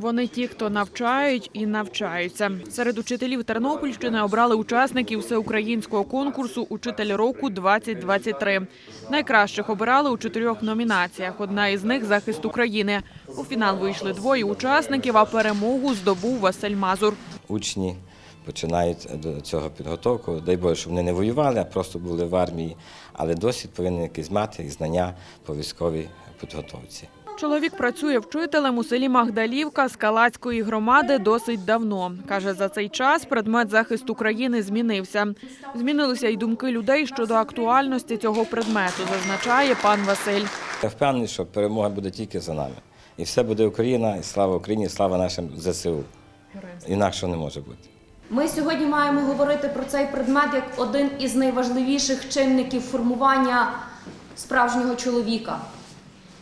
Вони ті, хто навчають і навчаються. Серед учителів Тернопільщини обрали учасників всеукраїнського конкурсу Учитель року 2023 Найкращих обирали у чотирьох номінаціях. Одна із них захист України. У фінал вийшли двоє учасників, а перемогу здобув Василь Мазур. учні починають до цього підготовку. Дай Боже, щоб вони не воювали, а просто були в армії, але досвід повинен якийсь мати і знання по військовій підготовці. Чоловік працює вчителем у селі Магдалівка Скалацької громади досить давно. Каже, за цей час предмет захисту країни змінився. Змінилися й думки людей щодо актуальності цього предмету, зазначає пан Василь. Я впевнений, що перемога буде тільки за нами. І все буде Україна, і слава Україні, і слава нашим ЗСУ. Інакше не може бути. Ми сьогодні маємо говорити про цей предмет як один із найважливіших чинників формування справжнього чоловіка.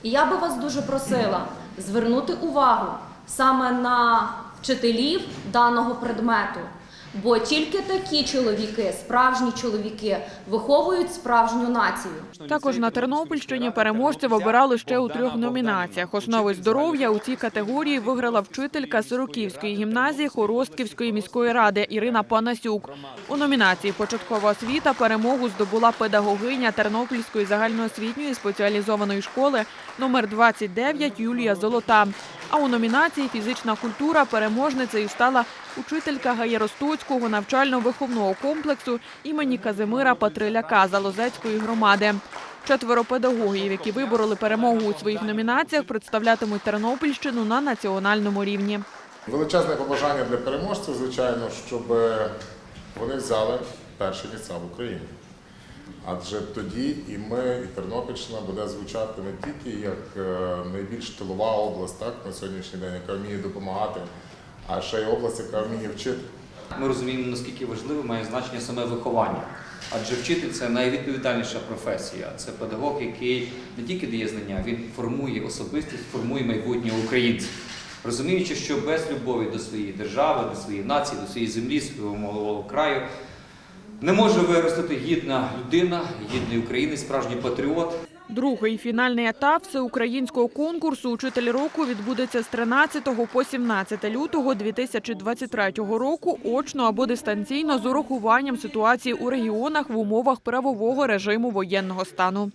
І я би вас дуже просила звернути увагу саме на вчителів даного предмету. Бо тільки такі чоловіки, справжні чоловіки, виховують справжню націю. Також на Тернопільщині переможців обирали ще у трьох номінаціях. Основи здоров'я у цій категорії виграла вчителька Сироківської гімназії Хоростківської міської ради Ірина Панасюк. У номінації Початкова освіта перемогу здобула педагогиня Тернопільської загальноосвітньої спеціалізованої школи номер 29 Юлія Золота. А у номінації Фізична культура переможницею стала учителька Гаєростоцького навчально-виховного комплексу імені Казимира Патриляка Залозецької громади. Четверо педагогів, які вибороли перемогу у своїх номінаціях, представлятимуть Тернопільщину на національному рівні. Величезне побажання для переможців, звичайно, щоб е, вони взяли перші місця в Україні. Адже тоді і ми, і Тернопільщина буде звучати не тільки як е, найбільш тилова область так, на сьогоднішній день, яка вміє допомагати, а ще й область, яка вміє вчити. Ми розуміємо, наскільки важливо має значення саме виховання. Адже вчитель це найвідповідальніша професія. Це педагог, який не тільки дає знання, він формує особистість, формує майбутнє українців. Розуміючи, що без любові до своєї держави, до своєї нації, до своєї землі, свого малого краю не може виростити гідна людина, гідний українець, справжній патріот. Другий фінальний етап всеукраїнського конкурсу «Учитель року» відбудеться з 13 по 17 лютого 2023 року очно або дистанційно з урахуванням ситуації у регіонах в умовах правового режиму воєнного стану.